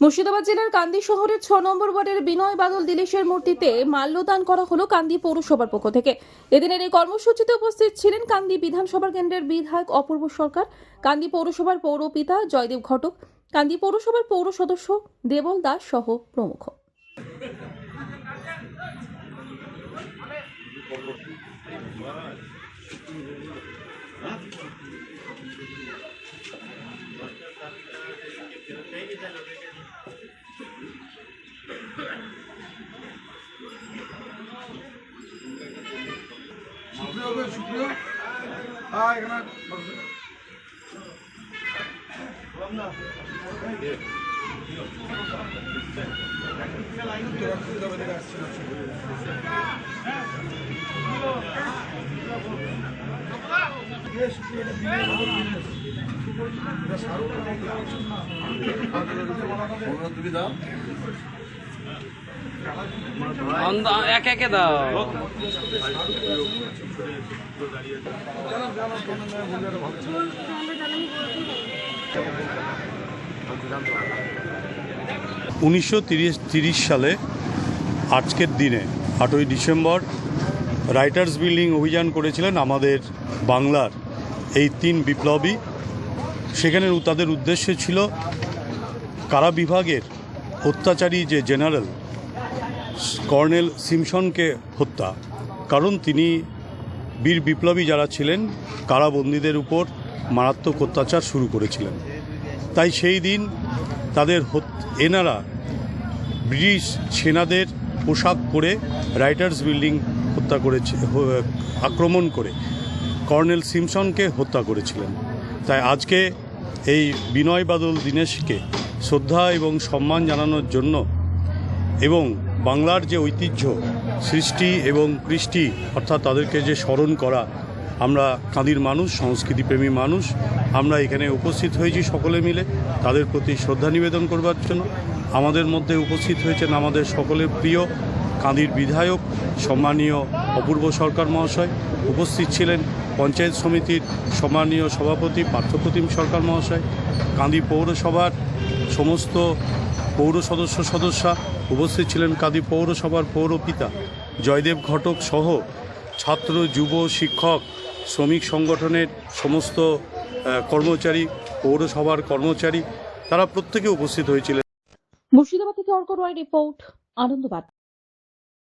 মুর্শিদাবাদ জেলার কান্দি শহরের ছ নম্বর ওয়ার্ডের বিনয় বাদল দিলেশের মূর্তিতে মাল্যদান করা হলো কান্দি পৌরসভার পক্ষ থেকে। এদিনের এই কর্মসূচিতে উপস্থিত ছিলেন কান্দি বিধানসভা কেন্দ্রের বিধায়ক অপূর্ব সরকার, কান্দি পৌরসভার পৌরপিতা জয়দেব ঘটক, কান্দি পৌরসভার পৌর সদস্য দেবল দাস সহ প্রমুখ। Şükrüyor böyle şükrüyor. Ay hemen bak. Orada bir daha. একে একে দাও। উনিশশো সালে আজকের দিনে, আটই ডিসেম্বর, রাইটার্স বিল্ডিং অভিযান করেছিলেন আমাদের বাংলার এই তিন বিপ্লবী। সেখানে তাদের উদ্দেশ্য ছিল, কারা বিভাগের অত্যাচারী যে জেনারেল কর্নেল সিমসনকে হত্যা। কারণ তিনি বীর বিপ্লবী যারা ছিলেন, কারাবন্দীদের উপর মারাত্মক অত্যাচার শুরু করেছিলেন। তাই সেই দিন তাদের এনারা ব্রিটিশ সেনাদের পোশাক পরে রাইটার্স বিল্ডিং হত্যা করেছে আক্রমণ করে কর্নেল সিমসনকে হত্যা করেছিলেন। তাই আজকে এই বিনয় বাদল দীনেশকে শ্রদ্ধা এবং সম্মান জানানোর জন্য এবং বাংলার যে ঐতিহ্য সৃষ্টি এবং কৃষ্টি, অর্থাৎ তাদেরকে যে স্মরণ করা, আমরা কাঁদির মানুষ, সংস্কৃতিপ্রেমী মানুষ, আমরা এখানে উপস্থিত হয়েছি সকলে মিলে, তাদের প্রতি শ্রদ্ধা নিবেদন করবার জন্য। আমাদের মধ্যে উপস্থিত হয়েছেন আমাদের সকলের প্রিয় কাঁদির বিধায়ক, সম্মানীয় অপূর্ব সরকার মহাশয়। উপস্থিত ছিলেন পঞ্চায়েত সমিতির সম্মানীয় সভাপতি, পার্থপ্রতিম সরকার মহাশয়, কাঁদি পৌরসভার সমস্ত পৌর সদস্য সদস্যা উপস্থিত ছিলেন কাদি পৌরসভার পৌরপিতা জয়দেব ঘটক সহ ছাত্র, যুব, শিক্ষক, শ্রমিক সংগঠনের সমস্ত কর্মচারী, পৌরসভার কর্মচারী, তারা প্রত্যেকে উপস্থিত হয়েছিলেন। মুর্শিদাবাদ থেকে অর্ক রয় রিপোর্ট, আনন্দবাদ।